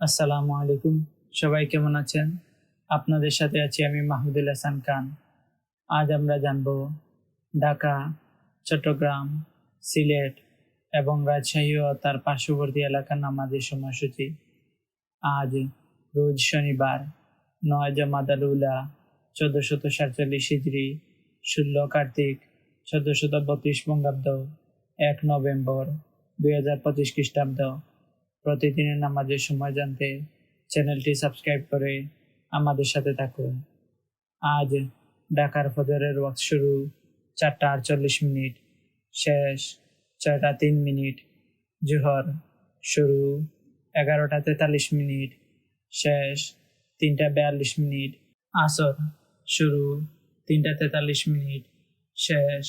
আসসালামু আলাইকুম। সবাই কেমন আছেন? আপনাদের সাথে আছি আমি মাহমুদুল হাসান খান। আজ আমরা জানব ঢাকা, চট্টগ্রাম, সিলেট এবং রাজশাহী ও তার পার্শ্ববর্তী এলাকার নামাজের সময়সূচি। আজ রোজ শনিবার, নয় জামাদালুলা চোদ্দশত সাতচল্লিশ হিজড়ি ষোলো কার্তিক, চোদ্দশত বত্রিশ বঙ্গাব্দ, এক নভেম্বর, দুই হাজার পঁচিশ খ্রিস্টাব্দ। প্রতিদিনের নামাজের সময় জানতে চ্যানেলটি সাবস্ক্রাইব করে আমাদের সাথে থাকুন। আজ ঢাকার ফজরের ওয়াক্ত শুরু, চারটা আটচল্লিশ মিনিট, শেষ ছয়টা তিন মিনিট, জোহর শুরু এগারোটা তেতাল্লিশ মিনিট, শেষ তিনটা বিয়াল্লিশ মিনিট, আসর শুরু তিনটা তেতাল্লিশ মিনিট, শেষ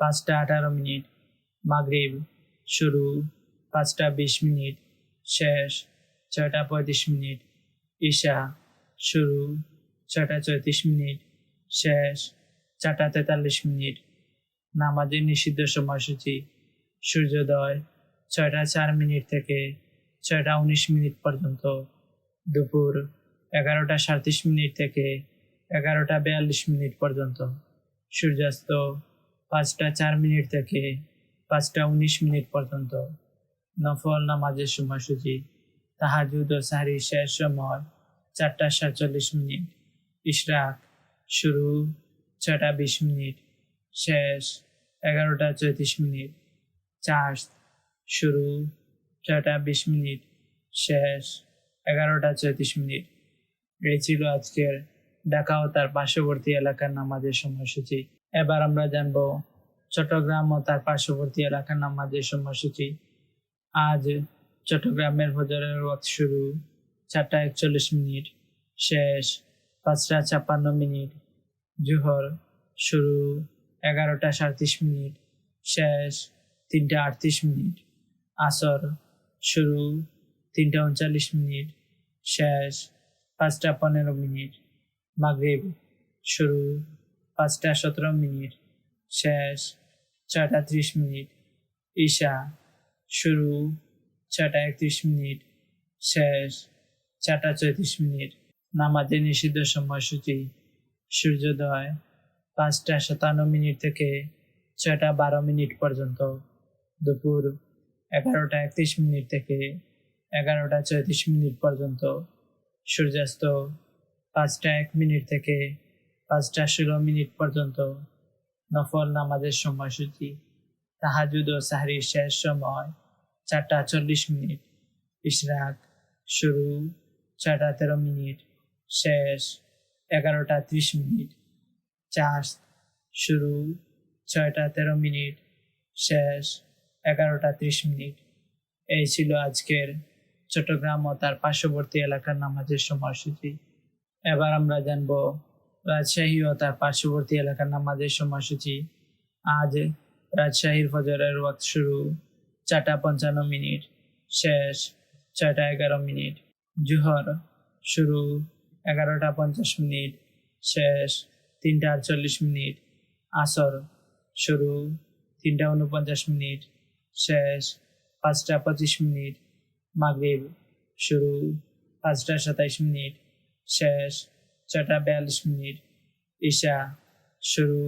পাঁচটা আঠারো মিনিট, মাগরিব শুরু পাঁচটা বিশ মিনিট শেষ ছয়টা পঁয়ত্রিশ মিনিট। ঈশা, শুরু ছয়টা চৌত্রিশ মিনিট, শেষ চারটা তেতাল্লিশ মিনিট। নামাজের নিষিদ্ধ সময়সূচি, সূর্যোদয় ছয়টা চার মিনিট থেকে ছয়টা উনিশ মিনিট পর্যন্ত। দুপুর এগারোটা সাঁত্রিশ মিনিট থেকে এগারোটা বিয়াল্লিশ মিনিট পর্যন্ত। সূর্যাস্ত পাঁচটা চার মিনিট থেকে পাঁচটা উনিশ মিনিট পর্যন্ত। নফল নামাজের সময়সূচি। তাহাজুদ ও সাহারি শেষ সময় চারটা সাতচল্লিশ মিনিট। ইশরাক শুরু ছটা বিশ মিনিট। শেষ এগারোটা চৌত্রিশ মিনিট। চার্জ শুরু ছটা বিশ মিনিট। শেষ এগারোটা চৌত্রিশ মিনিট। এই ছিল আজকের ঢাকা ও তার পার্শ্ববর্তী এলাকার নামাজের সময়সূচি। এবার আমরা জানব চট্টগ্রাম ও তার পার্শ্ববর্তী এলাকার নামাজের সময়সূচি। আজ চট্টগ্রামের ফজরের ওয়াক্ত শুরু, চারটা একচল্লিশ মিনিট, শেষ পাঁচটা ছাপ্পান্ন মিনিট, জোহর শুরু এগারোটা সাঁত্রিশ মিনিট, শেষ তিনটা আটত্রিশ মিনিট, আসর শুরু তিনটা উনচল্লিশ মিনিট, শেষ পাঁচটা পনেরো মিনিট, মাগরিব শুরু পাঁচটা সতেরো মিনিট, শেষ ছয়টা ত্রিশ মিনিট, ঈশা শুরু ছটা একত্রিশ মিনিট, শেষ, চারটা চৌত্রিশ মিনিট। নামাজের নিষিদ্ধ সময়সূচি, সূর্যোদয়, পাঁচটা সাতান্ন মিনিট থেকে ছয়টা বারো মিনিট পর্যন্ত। দুপুর, এগারোটা একত্রিশ মিনিট থেকে এগারোটা চৌত্রিশ মিনিট পর্যন্ত। সূর্যাস্ত, পাঁচটা এক মিনিট থেকে পাঁচটা ষোলো মিনিট পর্যন্ত। নফল নামাজের সময়সূচি, তাহাজুদ ও সাহরির শেষ সময় চারটা চল্লিশ মিনিট। ইশরাক, শুরু ছয়টা তেরো মিনিট, শেষ, এগারোটা ত্রিশ মিনিট চাষ শুরু, ছয়টা তেরো মিনিট, শেষ, এগারোটা ত্রিশ মিনিট। এই ছিল আজকের চট্টগ্রাম ও তার পার্শ্ববর্তী এলাকার নামাজের সময়সূচি। এবার আমরা জানব রাজশাহী ও তার পার্শ্ববর্তী এলাকার নামাজের সময়সূচি। আজ রাজশাহীর ফজরের ওয়াক্ত শুরু। চারটা পঞ্চান্ন মিনিট, শেষ ছয়টা এগারো মিনিট, জুহর শুরু এগারোটা পঞ্চাশ মিনিট, শেষ তিনটা আটচল্লিশ মিনিট, আসর শুরু তিনটা উনপঞ্চাশ মিনিট, শেষ পাঁচটা পঁচিশ মিনিট, মাগরিব শুরু পাঁচটা সাতাইশ মিনিট, শেষ ছটা বিয়াল্লিশ মিনিট, ঈশা শুরু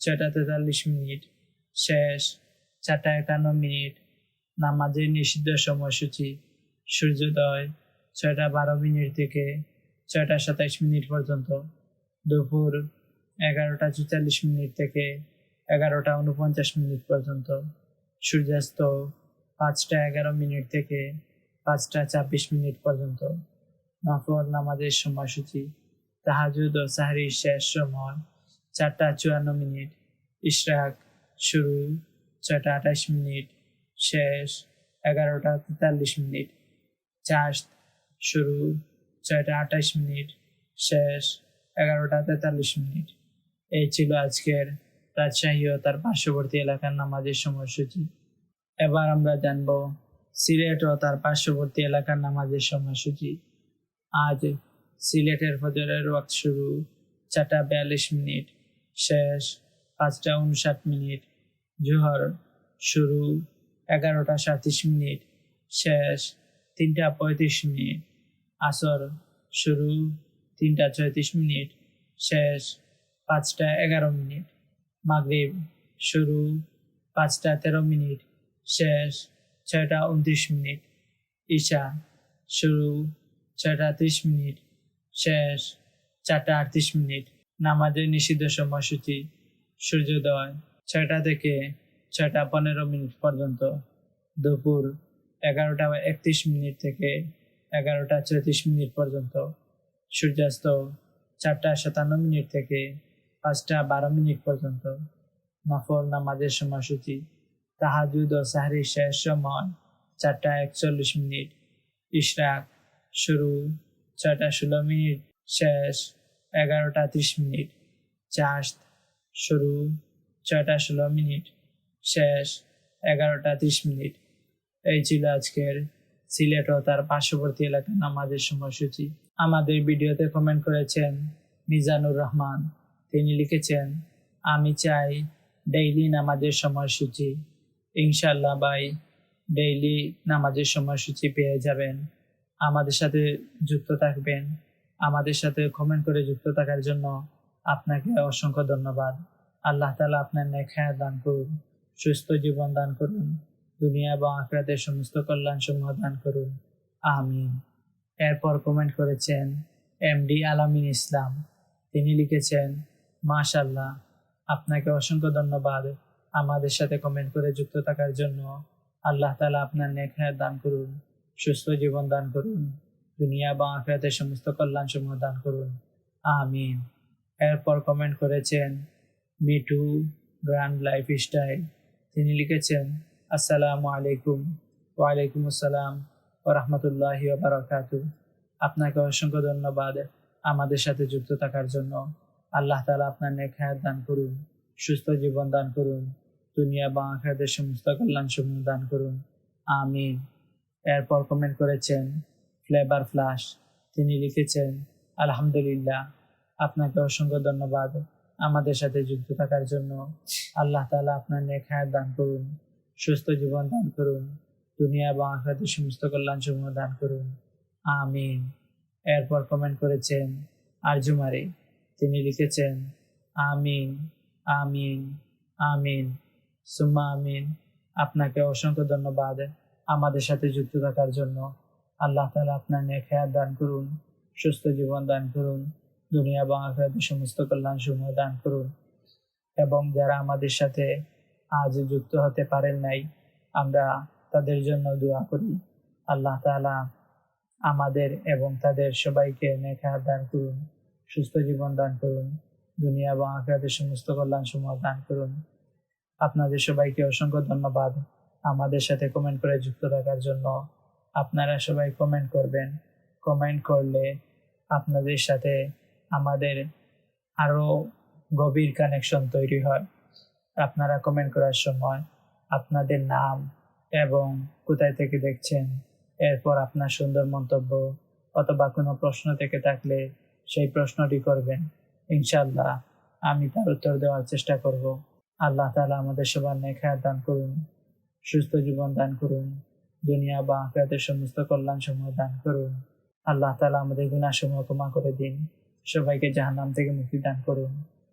ছটা তেতাল্লিশ মিনিট, শেষ চারটা একান্ন মিনিট নামাজের নিষিদ্ধ সময়সূচি, সূর্যোদয়, ছয়টা বারো মিনিট থেকে ছয়টা সাতাইশ মিনিট পর্যন্ত, দুপুর এগারোটা চুয়াল্লিশ মিনিট থেকে এগারোটা উনপঞ্চাশ মিনিট পর্যন্ত, সূর্যাস্ত পাঁচটা এগারো মিনিট থেকে পাঁচটা ছাব্বিশ মিনিট পর্যন্ত। নফল নামাজের সময়সূচি, তাহাজুদ ও সাহারির শেষ সময়, চারটা চুয়ান্ন মিনিট, ইশরাক শুরু, ছয়টা আঠাশ মিনিট শেষ এগারোটা তেতাল্লিশ মিনিট। চাষ শুরু, ছয়টা আঠাশ মিনিট, শেষ এগারোটা তেতাল্লিশ মিনিট। এই ছিল আজকের রাজশাহী ও তার পার্শ্ববর্তী এলাকার নামাজের সময়সূচি। এবার আমরা জানব সিলেট ও তার পার্শ্ববর্তী এলাকার নামাজের সময়সূচি। আজ সিলেটের ফজরের ওয়াক্ত শুরু, চারটা বিয়াল্লিশ মিনিট, শেষ পাঁচটা উনষাট মিনিট। জোহর শুরু এগারোটা সাঁত্রিশ মিনিট। শেষ। তিনটা পঁয়ত্রিশ মিনিট। আসর শুরু তিনটা ছয়ত্রিশ মিনিট। শেষ পাঁচটা এগারো মিনিট। মাগরিব শুরু পাঁচটা তেরো মিনিট। শেষ ছয়টা উনত্রিশ মিনিট। ঈশা শুরু ছয়টা ত্রিশ মিনিট। শেষ চারটা আটত্রিশ মিনিট। নামাজের নিষিদ্ধ সময়সূচি। সূর্যোদয় ছয়টা থেকে ছয়টা পনেরো মিনিট পর্যন্ত। দুপুর এগারোটা একত্রিশ মিনিট থেকে এগারোটা চৌত্রিশ মিনিট পর্যন্ত। সূর্যাস্ত চারটা সাতান্ন মিনিট থেকে পাঁচটা বারো মিনিট পর্যন্ত। নফল নামাজের সময়সূচি। তাহাজুদ ও সাহারির শেষ সময় চারটা একচল্লিশ মিনিট। ইশরাক শুরু ছয়টা ষোলো মিনিট, শেষ এগারোটা ত্রিশ মিনিট। চাষত শুরু ছয়টা ষোলো মিনিট। শেষ, এগারোটা ত্রিশ মিনিট। এই ছিল আজকের সিলেট ও তার পার্শ্ববর্তী এলাকার নামাজের সময়সূচি। আমাদের ভিডিওতে কমেন্ট করেছেন মিজানুর রহমান। তিনি লিখেছেন, আমি চাই ডেইলি নামাজের সময়সূচি। ইনশাল্লাহ বাই ডেইলি নামাজের সময়সূচি পেয়ে যাবেন। আমাদের সাথে যুক্ত থাকবেন। আমাদের সাথে কমেন্ট করে যুক্ত থাকার জন্য আপনাকে অসংখ্য ধন্যবাদ। আল্লাহ তালা আপনার নেখায় দান করুন। সুস্থ জীবন দান করুন। দুনিয়া এবং আখরাতের সমস্ত কল্যাণ সমূহ দান করুন। আমিন। এরপর কমেন্ট করেছেন এম এমডি আলামিন ইসলাম। তিনি লিখেছেন মাশাল্লাহ আপনাকে অসংখ্য ধন্যবাদ আমাদের সাথে কমেন্ট করে যুক্ত থাকার জন্য। আল্লাহ তালা আপনার নেখায় দান করুন, সুস্থ জীবন দান করুন, দুনিয়া এবং আখরাতের সমস্ত কল্যাণ সমূহ দান করুন। আমিন। এরপর কমেন্ট করেছেন মিটু গ্র্যান্ড লাইফ স্টাইল তিনি লিখেছেন, আসসালামু আলাইকুম, ওয়ালাইকুম আসসালাম ও রহমতুল্লাহি বারাকাতু আপনাকে অসংখ্য ধন্যবাদ আমাদের সাথে যুক্ত থাকার জন্য। আল্লাহ তালা আপনার নেখায়াত দান করুন, সুস্থ জীবন দান করুন, দুনিয়া বা আখাদের সমস্ত কল্যাণ সমূহ দান করুন। আমিন। এরপর কমেন্ট করেছেন ফ্লেভার ফ্লাশ তিনি লিখেছেন, আলহামদুলিল্লাহ, আপনাকে অসংখ্য ধন্যবাদ আমাদের সাথে যুক্ত থাকার জন্য। আল্লাহ তালা আপনার নেখায়াত দান করুন, সুস্থ জীবন দান করুন, দুনিয়া এবং আখরাতের সমস্ত কল্যাণ সমূহ দান করুন। আমিন। এরপর কমেন্ট করেছেন আরজুমারি। তিনি লিখেছেন, আমিন আমিন আমিন, সুম্মা আমিন। আপনাকে অসংখ্য ধন্যবাদ আমাদের সাথে যুক্ত থাকার জন্য। আল্লাহ তালা আপনার নেখায়াত দান করুন, সুস্থ জীবন দান করুন, দুনিয়া এবং আখরাতের সমস্ত কল্যাণ সমূহ দান করুন। এবং যারা আমাদের সাথে আজ যুক্ত হতে পারেন নাই, আমরা তাদের জন্য দোয়া করি। আল্লাহ তালা আমাদের এবং তাদের সবাইকে নেখা দান করুন, সুস্থ জীবন দান করুন, দুনিয়া এবং আখরাতের সমস্ত কল্যাণ সমূহ দান করুন। আপনাদের সবাইকে অসংখ্য ধন্যবাদ আমাদের সাথে কমেন্ট করে যুক্ত থাকার জন্য। আপনারা সবাই কমেন্ট করবেন। কমেন্ট করলে আপনাদের সাথে আমাদের আরও গভীর কানেকশন তৈরি হয়। আপনারা কমেন্ট করার সময় আপনাদের নাম এবং কোথায় থেকে দেখছেন, এরপর আপনার সুন্দর মন্তব্য অথবা কোনো প্রশ্ন থেকে থাকলে সেই প্রশ্নটি করবেন। ইনশাল্লাহ আমি তার উত্তর দেওয়ার চেষ্টা করব। আল্লাহ তালা আমাদের সবার নেখায় দান করুন, সুস্থ জীবন দান করুন, দুনিয়া বা আখরাতের সমস্ত কল্যাণ সমূহ দান করুন। আল্লাহ তালা আমাদের গুণাসমূহ ক্ষমা করে দিন, সবাইকে জাহান্নাম থেকে মুক্তি দান করুন।